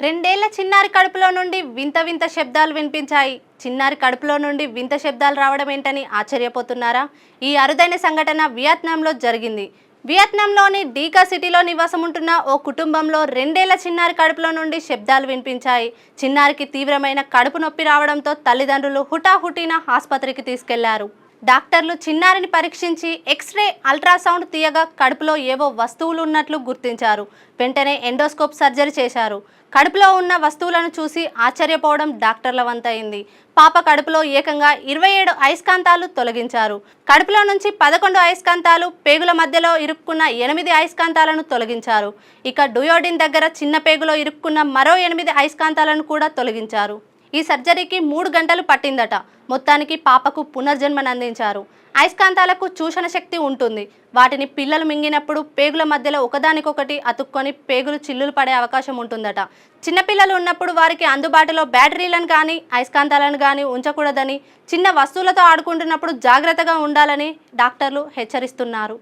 రెండేళ్ళ చిన్నారి కడుపులో నుండి వింత వింత శబ్దాలు వినిపించాయి. చిన్నారి కడుపులో నుండి వింత శబ్దాలు రావడం ఏంటని ఆశ్చర్యపోతున్నారా? ఈ అరుదైన సంఘటన వియత్నాంలో జరిగింది. వియత్నాంలోని డీకా సిటీలో నివాసం ఉంటున్న ఓ కుటుంబంలో రెండేళ్ళ చిన్నారి కడుపులో నుండి శబ్దాలు వినిపించాయి. చిన్నారికి తీవ్రమైన కడుపు నొప్పి రావడంతో తల్లిదండ్రులు హుటాహుటిన ఆసుపత్రికి తీసుకెళ్ళారు. డాక్టర్లు చిన్నారిని పరీక్షించి ఎక్స్రే అల్ట్రాసౌండ్ తీయగా కడుపులో ఏవో వస్తువులు ఉన్నట్లు గుర్తించారు. వెంటనే ఎండోస్కోప్ సర్జరీ చేశారు. కడుపులో ఉన్న వస్తువులను చూసి ఆశ్చర్యపోవడం డాక్టర్ల వంతైంది పాప కడుపులో ఏకంగా ఇరవై ఏడు అయస్కాంతాలు తొలగించారు. కడుపులో నుంచి పదకొండు అయస్కాంతాలు పేగుల మధ్యలో ఇరుక్కున్న ఎనిమిది అయస్కాంతాలను తొలగించారు. ఇక డుయోడిన్ దగ్గర చిన్న పేగులో ఇరుక్కున్న మరో ఎనిమిది అయస్కాంతాలను కూడా తొలగించారు. ఈ సర్జరీకి మూడు గంటలు పట్టిందట. మొత్తానికి పాపకు పునర్జన్మనందించారు అయస్కాంతాలకు చూషణ శక్తి ఉంటుంది. వాటిని పిల్లలు మింగినప్పుడు పేగుల మధ్యలో ఒకదానికొకటి అతుక్కొని పేగులు చిల్లులు పడే అవకాశం ఉంటుందట. చిన్నపిల్లలు ఉన్నప్పుడు వారికి అందుబాటులో బ్యాటరీలను కానీ అయస్కాంతాలను కానీ ఉంచకూడదని చిన్న వస్తువులతో ఆడుకుంటున్నప్పుడు జాగ్రత్తగా ఉండాలని డాక్టర్లు హెచ్చరిస్తున్నారు.